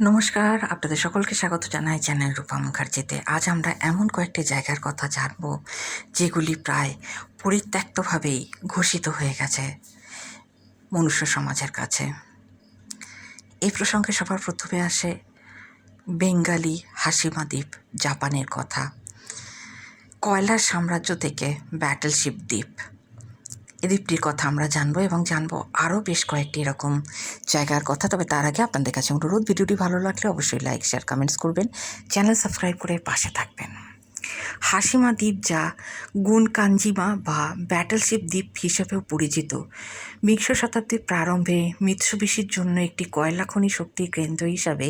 নমস্কার, আপনাদের সকলকে স্বাগত জানাই চ্যানেল রূপা মুখার্জিতে। আজ আমরা এমন কয়েকটি জায়গার কথা জানব, যেগুলি প্রায় পরিত্যক্তভাবেই ঘোষিত হয়ে গেছে মনুষ্য সমাজের কাছে। এই প্রসঙ্গে সবার প্রথমে আসে বেঙ্গালি হাসিমা দ্বীপ জাপানের কথা। কয়লার সাম্রাজ্য থেকে ব্যাটেলশিপ দ্বীপ। এই দ্বীপটির কথা আমরা জানব এবং জানব আরও বেশ কয়েকটি এরকম জায়গার কথা। তবে তার আগে আপনাদের কাছে অনুরোধ, ভিডিওটি ভালো লাগলে অবশ্যই লাইক শেয়ার কমেন্টস করবেন। চ্যানেল সাবস্ক্রাইব করে পাশে থাকবেন। হাসিমা দ্বীপ যা গুনকাঞ্জিমা বা ব্যাটলশিপ দ্বীপ হিসেবেও পরিচিত। বিংশ শতাব্দীর প্রারম্ভে মিৎসুবিশির জন্য একটি কয়লা খনি শক্তির কেন্দ্র হিসাবে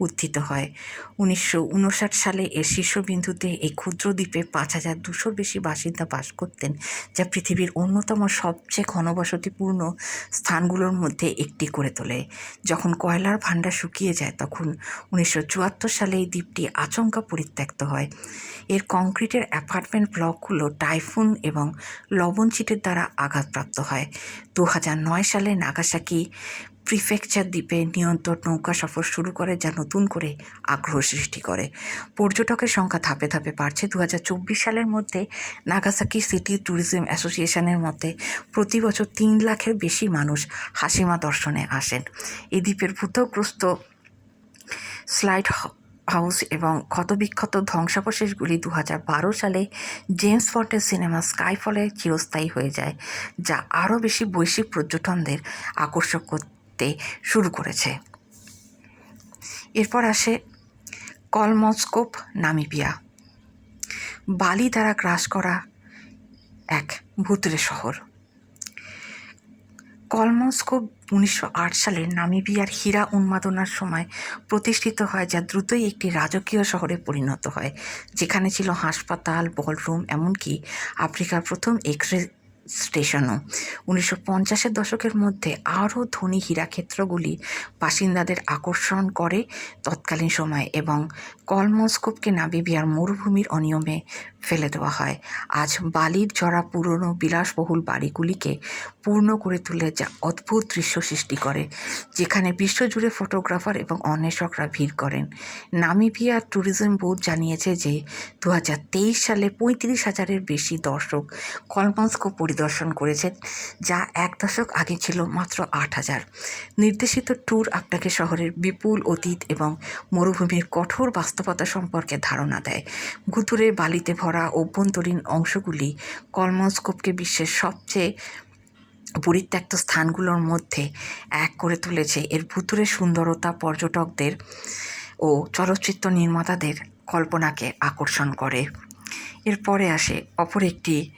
উত্থিত হয়। উনিশশো উনষাট সালে এর শীর্ষবিন্দুতে এই ক্ষুদ্র দ্বীপে পাঁচ হাজার দুশোর বেশি বাসিন্দা বাস করতেন, যা পৃথিবীর অন্যতম সবচেয়ে ঘনবসতিপূর্ণ স্থানগুলোর মধ্যে একটি করে তোলে। যখন কয়লার ভাণ্ডার শুকিয়ে যায়, তখন উনিশশো চুয়াত্তর সালে এই দ্বীপটি আচমকা পরিত্যক্ত হয়। এর কংক্রিটের অ্যাপার্টমেন্ট ব্লকগুলো টাইফুন এবং লবণচিটের দ্বারা আঘাতপ্রাপ্ত হয়। দু নয় সালে নাগাসাকি প্রিফেকচার দ্বীপে নিয়ন্ত্রণ নৌকা সফর শুরু করে যা নতুন করে আগ্রহ সৃষ্টি করে। পর্যটকের সংখ্যা ধাপে ধাপে বাড়ছে। দু হাজার চব্বিশ সালের মধ্যে নাগাসাকি সিটি ট্যুরিজম অ্যাসোসিয়েশনের মতে প্রতি বছর তিন লাখের বেশি মানুষ হাসিমা দর্শনে আসেন। এই দ্বীপের ভূতগ্রস্ত স্লাইড হাউস এবং ক্ষতবিক্ষত ধ্বংসাবশেষগুলি দু হাজার বারো সালে জেমস ফর্টের সিনেমা স্কাইফলে চিরস্থায়ী হয়ে যায়, যা আরও বেশি বৈশ্বিক পর্যটনদের আকর্ষক করতে শুরু করেছে। এরপর আসে কলমস্কোপ, নামিবিয়া। বালি দ্বারা গ্রাস করা এক ভুতুরে শহর। কলমস্কোপ উনিশশো আট সালে নামিবিয়ার হীরা উন্মাদনার সময় প্রতিষ্ঠিত হয় যা দ্রুতই একটি রাজকীয় শহরে পরিণত হয়, যেখানে ছিল হাসপাতাল, বলরুম, এমনকি আফ্রিকার প্রথম এক্স রে স্টেশনও। উনিশশো পঞ্চাশের দশকের মধ্যে আরও ধনী হীরাক্ষেত্রগুলি বাসিন্দাদের আকর্ষণ করে তৎকালীন সময়ে এবং কলমস্কোপকে নামিবিয়ার মরুভূমির অনিয়মে ফেলে দেওয়া হয়। আজ বালির জড়া পুরনো বিলাসবহুল বাড়িগুলিকে পূর্ণ করে তুলে যা অদ্ভুত দৃশ্য সৃষ্টি করে, যেখানে বিশ্বজুড়ে ফটোগ্রাফার এবং অন্বেষকরা ভিড় করেন। নামিবিয়া ট্যুরিজম বোর্ড জানিয়েছে যে দু হাজার তেইশ সালে পঁয়ত্রিশ হাজারের বেশি দর্শক কলমস্কো পরিদর্শন করেছেন, যা এক দশক আগে ছিল মাত্র আট হাজার। নির্দেশিত ট্যুর আপনাকে শহরের বিপুল অতীত এবং মরুভূমির কঠোর বাস্তবতা সম্পর্কে ধারণা দেয়। গুতুরে বালিতে ভরা অভ্যন্তরীণ অংশগুলি কলমস্কোপকে বিশ্বের সবচেয়ে পরিত্যক্ত স্থানগুলোর মধ্যে এক করে তুলেছে। এর ভুতুরে সুন্দরতা পর্যটকদের ও চলচ্চিত্র নির্মাতাদের কল্পনাকে আকর্ষণ করে। এরপরে আসে অপর একটি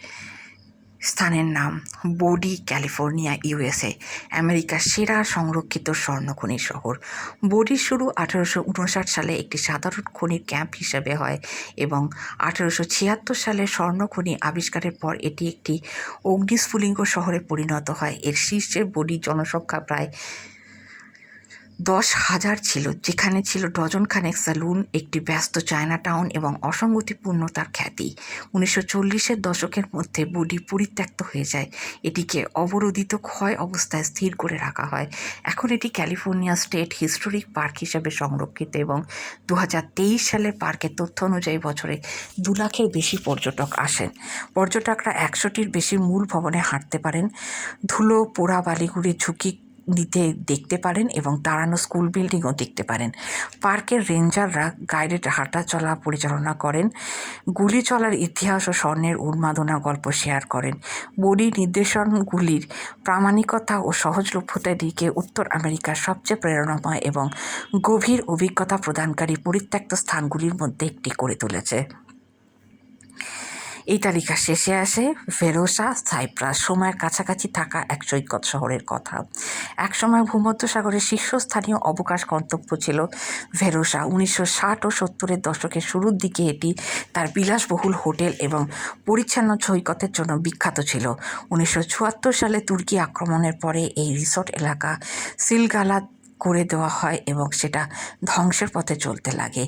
স্থানের নাম বডি ক্যালিফোর্নিয়া ইউএসএ আমেরিকার সেরা সংরক্ষিত স্বর্ণখনি শহর। বডি শুরু আঠারোশো উনষাট সালে একটি সাধারণ খনির ক্যাম্প হিসেবে হয় এবং আঠারোশো ছিয়াত্তর সালে স্বর্ণখনি আবিষ্কারের পর এটি একটি অগ্নিস্ফুলিঙ্গ শহরে পরিণত হয়। এর শীর্ষের বডি জনসংখ্যা প্রায় দশ হাজার ছিল, যেখানে ছিল ডজন খানেক স্যালুন একটি ব্যস্ত চায়না টাউন এবং অসঙ্গতিপূর্ণতার খ্যাতি। উনিশশো চল্লিশের দশকের মধ্যে বডি পরিত্যক্ত হয়ে যায়। এটিকে অবরোধিত ক্ষয় অবস্থায় স্থির করে রাখা হয়। এখন এটি ক্যালিফোর্নিয়া স্টেট হিস্টোরিক পার্ক হিসাবে সংরক্ষিত এবং দু হাজার তেইশ সালের পার্কের তথ্য অনুযায়ী বছরে দু লাখের বেশি পর্যটক আসেন। পর্যটকরা একশোটির বেশি মূল ভবনে হাঁটতে পারেন। ধুলো, পোড়া, বালিগুড়ির ঝুঁকি নিতে দেখতে পারেন এবং দাঁড়ানো স্কুল বিল্ডিংও দেখতে পারেন। পার্কের রেঞ্জাররা গাইডেড হাঁটা চলা পরিচালনা করেন। গুলি চলার ইতিহাস ও স্বর্ণের উন্মাদনা গল্প শেয়ার করেন। বডি নির্দেশনগুলির প্রামাণিকতা ও সহজলভ্যতার দিকে উত্তর আমেরিকার সবচেয়ে প্রেরণাময় এবং গভীর অভিজ্ঞতা প্রদানকারী পরিত্যক্ত স্থানগুলির মধ্যে একটি করে তুলেছে। এই তালিকার শেষে আসে ফেরোসা, সাইপ্রাস, সময়ের কাছাকাছি থাকা এক সৈকত শহরের কথা। একসময় ভূমধ্যসাগরের শীর্ষস্থানীয় অবকাশ গন্তব্য ছিল ভেরোসা উনিশশো ষাট ও সত্তরের দশকের শুরুর দিকে এটি তার বিলাসবহুল হোটেল এবং পরিচ্ছন্ন সৈকতের জন্য বিখ্যাত ছিল। উনিশশো চুয়াত্তর সালে তুর্কি আক্রমণের পরে এই রিসোর্ট এলাকা সিলগালা করে দেওয়া হয় এবং সেটা ধ্বংসের পথে চলতে লাগে।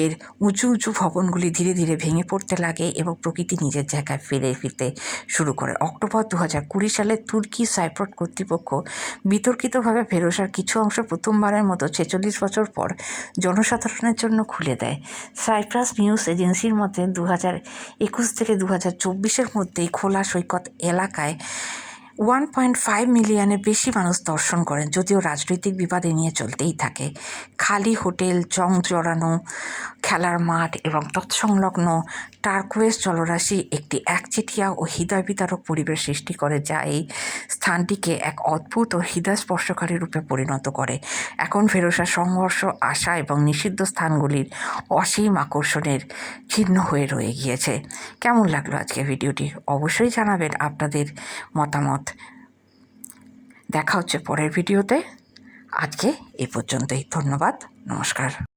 এর উঁচু উঁচু ভবনগুলি ধীরে ধীরে ভেঙে পড়তে লাগে এবং প্রকৃতি নিজের জায়গায় ফিরে ফিরতে শুরু করে। অক্টোবর দু হাজার কুড়ি সালে তুর্কি সাইপ্রট কর্তৃপক্ষ বিতর্কিতভাবে ফেরোসার কিছু অংশ প্রথমবারের মতো ছেচল্লিশ বছর পর জনসাধারণের জন্য খুলে দেয়। সাইপ্রাস নিউজ এজেন্সির মতে দু হাজার একুশ থেকে দু হাজার চব্বিশের মধ্যেই খোলা সৈকত এলাকায় ওয়ান পয়েন্ট ফাইভ মিলিয়নের বেশি মানুষ দর্শন করেন, যদিও রাজনৈতিক বিবাদ এ নিয়ে চলতেই থাকে। খালি হোটেল, জং জড়ানো, খেলার মাঠ এবং তৎসংলগ্ন টার্কোয়েস জলরাশি একটি একচেটিয়া ও হৃদয় বিতারক পরিবেশ সৃষ্টি করে, যা এই স্থানটিকে এক অদ্ভুত ও হৃদয়স্পর্শকারী রূপে পরিণত করে। এখন ফেরোসা সংঘর্ষ, আশা এবং নিষিদ্ধ স্থানগুলির অসীম আকর্ষণের চিহ্ন হয়ে রয়ে গিয়েছে। কেমন লাগল আজকে ভিডিওটি? অবশ্যই জানাবেন আপনাদের মতামত। দেখা হচ্ছে পরের ভিডিওতে। আজকে এই পর্যন্তই। ধন্যবাদ। নমস্কার।